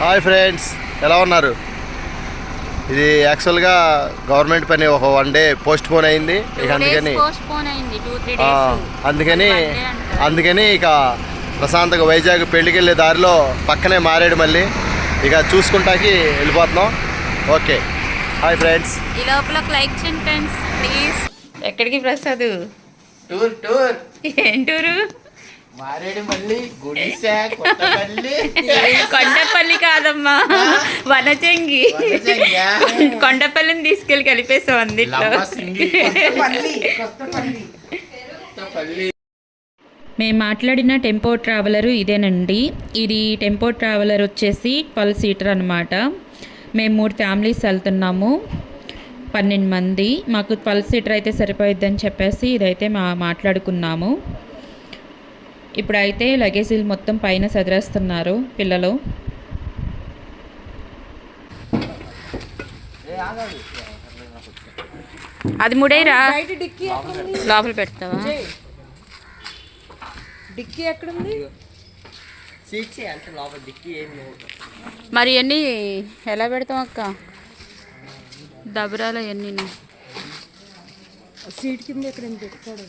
Hi friends ఎలా ఉన్నారు? ఇది యాక్చువల్గా గవర్నమెంట్ పని ఒక వన్ డే పోస్ట్ పోన్ అయింది ఇక అందుకని అందుకని. అందుకని ఇక ప్రశాంతంగా వైజాగ్ పెళ్ళికి వెళ్ళే దారిలో పక్కనే మారేడు మళ్ళీ. ఇక చూసుకుంటాకి వెళ్ళిపోతున్నాం. ఓకే. హాయ్ ఫ్రెండ్స్ ఈ లోపల లైక్ చేయండి ఫ్రెండ్స్ ప్లీజ్ ఎక్కడికి ప్రసాద్? Tour tour. ఏంటూరు మారేడు మళ్ళీ గుడిసా కొత్తపల్లి. కొండపల్లి కాదమ్మా. వనచంగి వనజంగా. కొండపల్లిని తీసుకెళ్ళి కలిపేసాం అందిట్లో. లంబసింగి కొత్తపల్లి కొత్తపల్లి. కొత్తపల్లి. మేము మాట్లాడిన టెంపో ట్రావెలర్ ఇదేనండి. ఇది టెంపో ట్రావెలర్ వచ్చేసి ట్వెల్వ్ సీటర్ అనమాట మేము మూడు ఫ్యామిలీస్ వెళ్తున్నాము. పన్నెండు మంది. మాకు ట్వెల్వ్ సీటర్ అయితే సరిపోయిద్దని చెప్పేసి ఇదైతే మా మాట్లాడుకున్నాము. ఇప్పుడైతే లగేజీలు మొత్తం పైన సదిరేస్తున్నారు పిల్లలు. అది ముడేరా? లోపల పెడతావా? డిక్కీ ఏం లేవు. మరి ఎన్ని ఎలా పెడతాం అక్క? దబరాలు ఎన్ని సీట్ కింద ఎక్కడ పెట్టుకోవడం.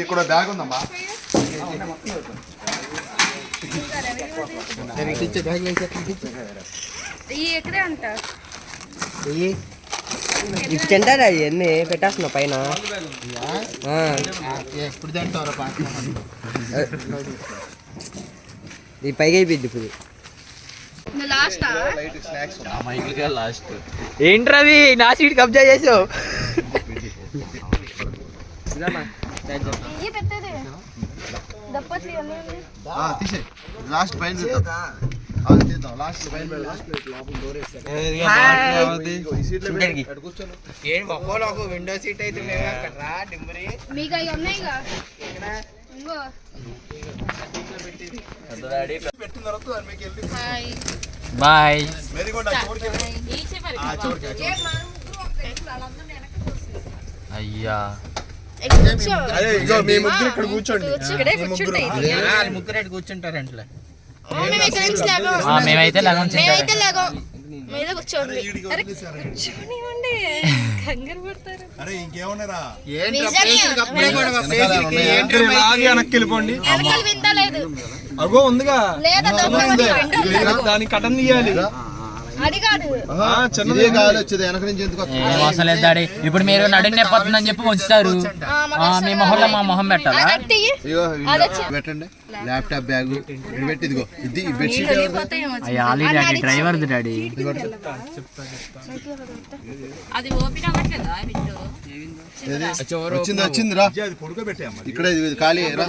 ఇక్కడ బ్యాగ్ ఉందమ్మా. ఇప్పుడు తింటారా ఇవన్నీ? పెట్టేస్తున్నావు పైన. ఇది పైగా అయిపోయింది ఇప్పుడు. ఏంటి రవి నా సీట్ కబ్జా చేసావు. తీసే లాస్ట్ పైన. అది తీద్దాం లాస్ట్ పైన. ఏం ఒక్కోలో ఒక విండో సీట్ అయితే లేవు అక్కడ రా డిమ్మరి మీకు అవి ఉన్నాయిగా ఇంకో పెట్టిన తర్వాత దాని మీకు వెళ్ళి బాయ్. అయ్యా మీ ముగ్గురు ఇక్కడ కూర్చోండి. ముగ్గురు ఇక్కడ మేమైతే లగం. మేమైతే లేగం మీద కూర్చోండి. అరే కూర్చోనివ్వండి. కంగారు పడతారు. అరే ఇంకేమన్నారా వెనక్కి వెళ్ళిపోండి. వెనకాల విందా లేదు. అగో ఉందిగా. దానికి కటన్ తీయాలి. కాదు చిన్నది. కావాలి వచ్చేది వెనక నుంచి ఎందుకు వస్తుంది? మోసం లేదు డాడీ. ఇప్పుడు మీరు నడుము నొప్పొస్తుందని చెప్పి ఉంచుతారు ఆ, మీ మొహంలో మా మొహం పెట్టాలా? పెట్టండి. Laptop bag. పెట్టి ఇదిగో. ఇది బెడ్షీట్. ఎవరిది? అయ్యా ఆలీ డాడీ డ్రైవర్ది డాడీ. అది ఓపెన్ అవ్వట్లేదా? వచ్చింది వచ్చింది రా. ఇక్కడ ఇది ఖాళీ రా.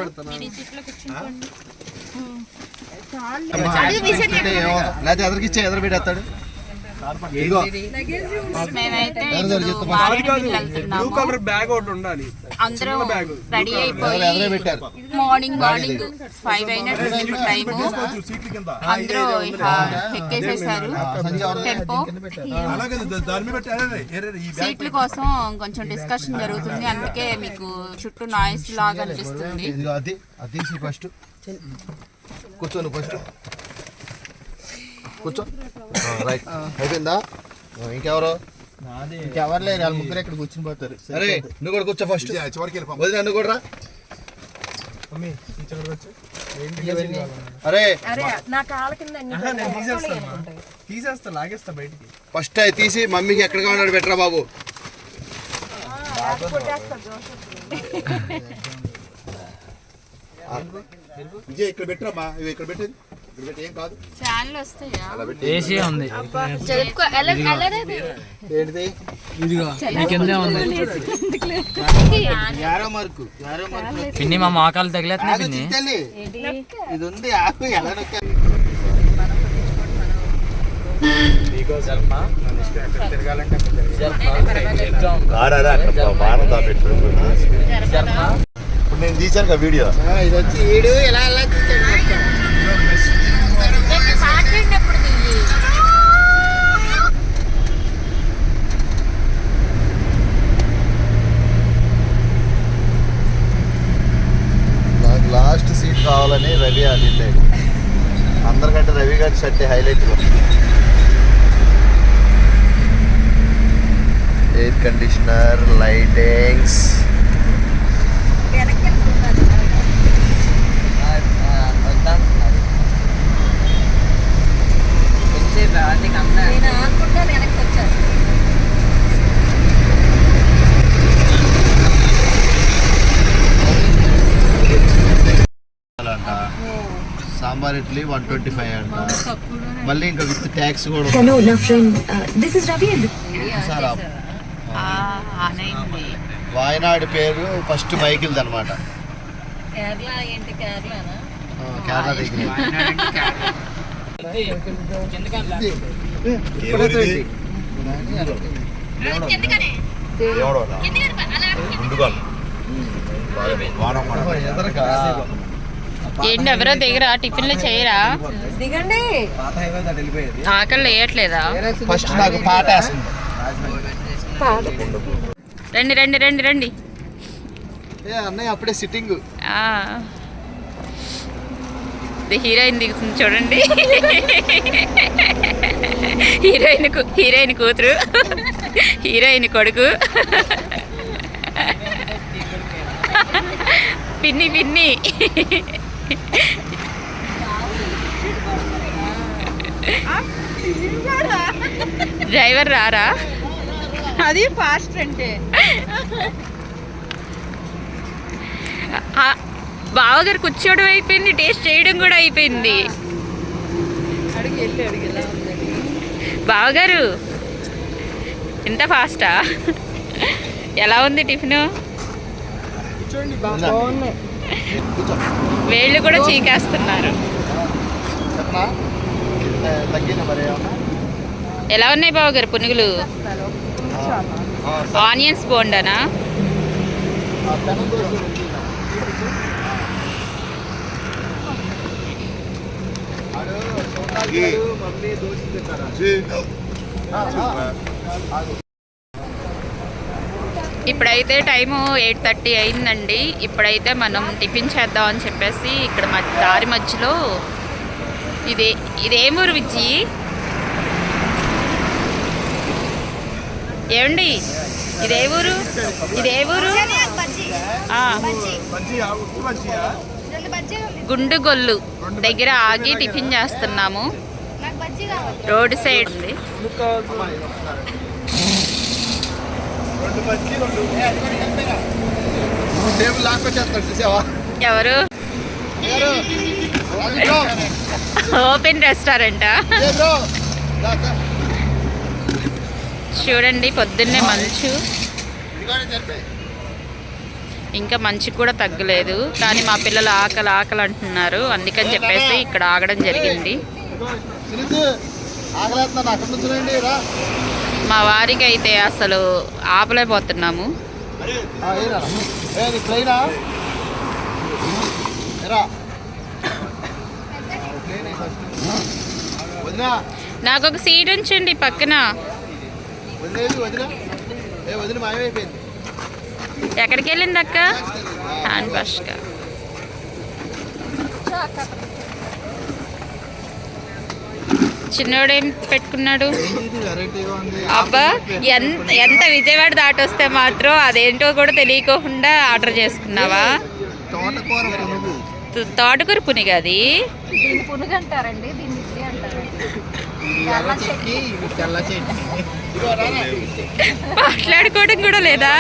లేకపోతే ఎదరికి ఇచ్చే ఎదురు పెట్టేస్తాడు అందరం రెడీ అయిపోయి మార్నింగ్ మార్నింగ్ ఫైవ్ అయినట్టుంది ఇప్పుడు టైము అందరూ ఇక ఎక్కేసేసారు. టెంపో. సీట్ల కోసం కొంచెం డిస్కషన్ జరుగుతుంది. అందుకే మీకు చుట్టూ నాయిస్ లాగా అనిపిస్తుంది. ఫస్ట్ కూర్చోను ఫస్ట్ కూర్చో. రైట్ అయిపోయిందా? ఇంకెవరు? ఎవరు లేరు వాళ్ళ ముగ్గురు ఇక్కడ కూర్చుని పోతారు. అరే నువ్వు కూడా కూర్చో ఫస్ట్ వదిలే నువ్వు కూడా. అరే. అరే నా కాళ్ళ కింద అన్ని తీసేస్తా లాగేస్తా బయటికి. ఫస్ట్ అవి తీసి మమ్మీకి ఎక్కడ కావాలని పెట్టరా బాబు. విజయ్ ఇక్కడ పెట్టరామా ఇవి ఇక్కడ పెట్టేది ఫ్యాన్లు వస్తాయా ఏసీ ఉంది జరుపుకో ఎలా వెళ్ళలేదు ఇదిగో మీ కిందే ఉంది పిన్ని మా మోకాలు తగిలేస్తున్నాయి పిన్ని ఇది ఉంది ఆకు ఎలా ఇప్పుడు నేను కదా వీడియో. ఇది వచ్చి ఈడు ఎలా ఎలా నాకు లాస్ట్ సీట్ కావాలని రవి అడిగిండే అందరికంటే రవి గారి shirt highlight air conditioner lightings నేను ఆనుకుంటా వెనక్కి వచ్చాను అంట వన్ ట్వంటీ ఫైవ్ అంట. మళ్ళీ ఇంకా విత్ ట్యాక్స్ కూడా ఉంది. Hello, నా friend this is Ravi sir Wayanad పేరు ఫస్ట్ మైకిల్ది అనమాట కేరళ దగ్గర. ఎందుకని ఏంటి ఎవరో దగ్గర టిఫిన్లు చేయరా? దిగండి. ఆకలి వేయట్లేదా ఫస్ట్ నాకు పాట వేస్తుంది. రండి రండి రండి రండి. ఏ అన్నయ్య అప్పుడే సిట్టింగ్. హీరోయిన్ దిగుతుంది చూడండి. హీరోయిన్ హీరోయిన్ కూతురు. హీరోయిన్ కొడుకు. పిన్ని పిన్ని. డ్రైవర్ రారా? అది ఫాస్ట్ అంటే. బావగారు కూర్చోవడం అయిపోయింది టేస్ట్ చేయడం కూడా అయిపోయింది. బావగారు ఇంత ఫాస్టా? ఎలా ఉంది టిఫిన్? బాగున్నాయి. వేళ్ళు కూడా చీకేస్తున్నారు. ఎలా ఉన్నాయి బావగారు పునుగులు? ఆనియన్స్ బోండానా? గారు, మమ్మీ దోశ తింటారా? ఇప్పుడైతే టైము ఎయిట్ థర్టీ అయిందండి. ఇప్పుడైతే మనం టిఫిన్ చేద్దాం అని చెప్పేసి ఇక్కడ మ దారి మధ్యలో ఇది ఇదేమూరు విజ్జి ఏమండి ఇదే ఊరు? ఇదే ఊరు? గుండు గొల్లు గుండుగొల్లు దగ్గర ఆగి టిఫిన్ చేస్తున్నాము. రోడ్ సైడ్ ఉంది రెండు బజ్జీ రెండు నువ్వు టేబుల్ లాక్కొచ్చేస్తాడు చూసావా ఎవరు? ఓపెన్ రెస్టారెంటా? చూడండి పొద్దున్నే మంచు. ఇంకా మంచి కూడా తగ్గలేదు కానీ మా పిల్లలు ఆకలి ఆకలి అంటున్నారు. అందుకని చెప్పేసి ఇక్కడ ఆగడం జరిగింది. మా వారికి అయితే అసలు ఆపలేకపోతున్నాము. నాకు ఒక సీట్ ఉంచండి పక్కన. ఎక్కడికి వెళ్ళింది అక్క హ్యాండ్ వాష్గా చిన్నోడేం పెట్టుకున్నాడు? అబ్బా ఎంత ఎంత విజయవాడ దాటొస్తే మాత్రం అదేంటో కూడా తెలియకోకుండా ఆర్డర్ చేసుకున్నావా? తోటకూర పునుగు అది. మాట్లాడుకోవడం కూడా లేదా?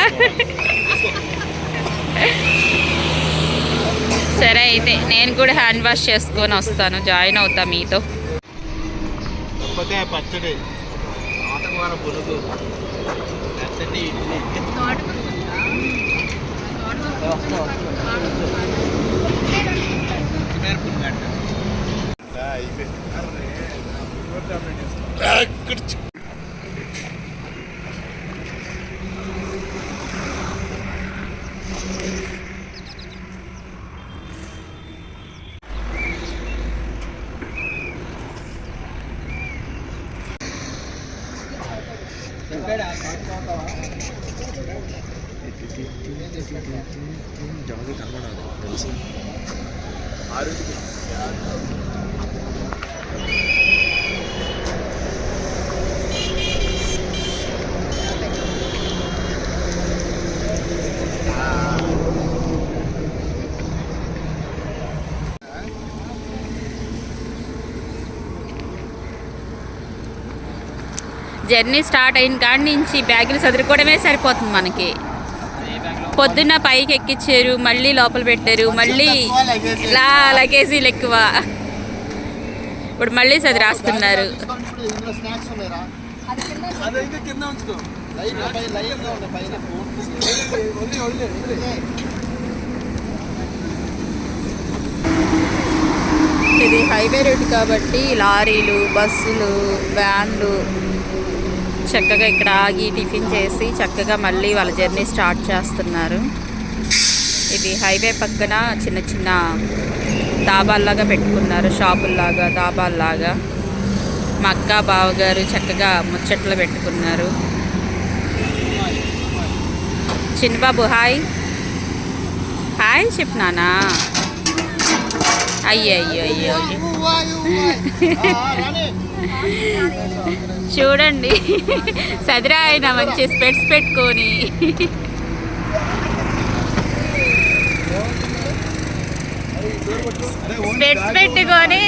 సరే అయితే నేను కూడా హ్యాండ్ వాష్ చేసుకొని వస్తాను. జాయిన్ అవుతా మీతో. కాకపోతే పచ్చడి. ఆటకూర పులుగు. పచ్చడి ఇడ్లీ. జనకి కనబడాలి తెలుసు ఆరు జర్నీ స్టార్ట్ అయిన కాడి నుంచి బ్యాగులు చదువుకోవడమే సరిపోతుంది మనకి. పొద్దున్న పైకి ఎక్కించారు మళ్ళీ లోపల పెట్టారు మళ్ళీ ఇలా లగేజీలు ఎక్కువ. ఇప్పుడు మళ్ళీ చదివి రాస్తున్నారు ఇది హైవే రోడ్ కాబట్టి లారీలు బస్సులు వ్యాన్లు చక్కగా ఇక్కడ ఆగి టిఫిన్ చేసి చక్కగా మళ్ళీ వాళ్ళ జర్నీ స్టార్ట్ చేస్తున్నారు. ఇది హైవే పక్కన చిన్న చిన్న దాబాల్లాగా పెట్టుకున్నారు షాపుల్లాగా దాబాల్లాగా మా అక్క బావగారు చక్కగా ముచ్చట్లు పెట్టుకున్నారు. చిన్నబాబు హాయ్. హాయ్ చెప్పినానా అయ్యో అయ్యో అయ్యో అయ్యో చూడండి సదిరా ఆయన మంచి స్పెట్స్ పెట్టుకొని స్పెట్స్ పెట్టుకొని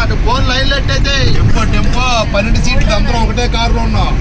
గోదావరి ఫోన్ లైన్ లెట్టయితే టెంపో టెంపో పన్నెండు సీట్లు అందరం ఒకటే కారులో ఉన్నాం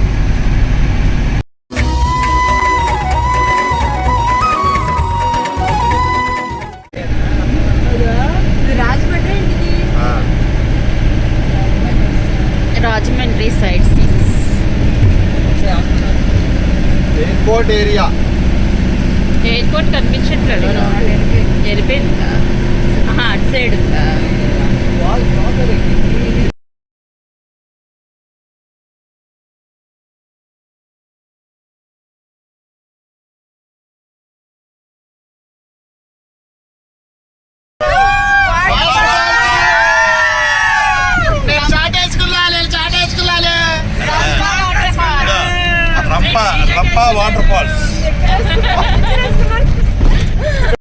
கப்பா வாட்டர் ஃபால்ஸ்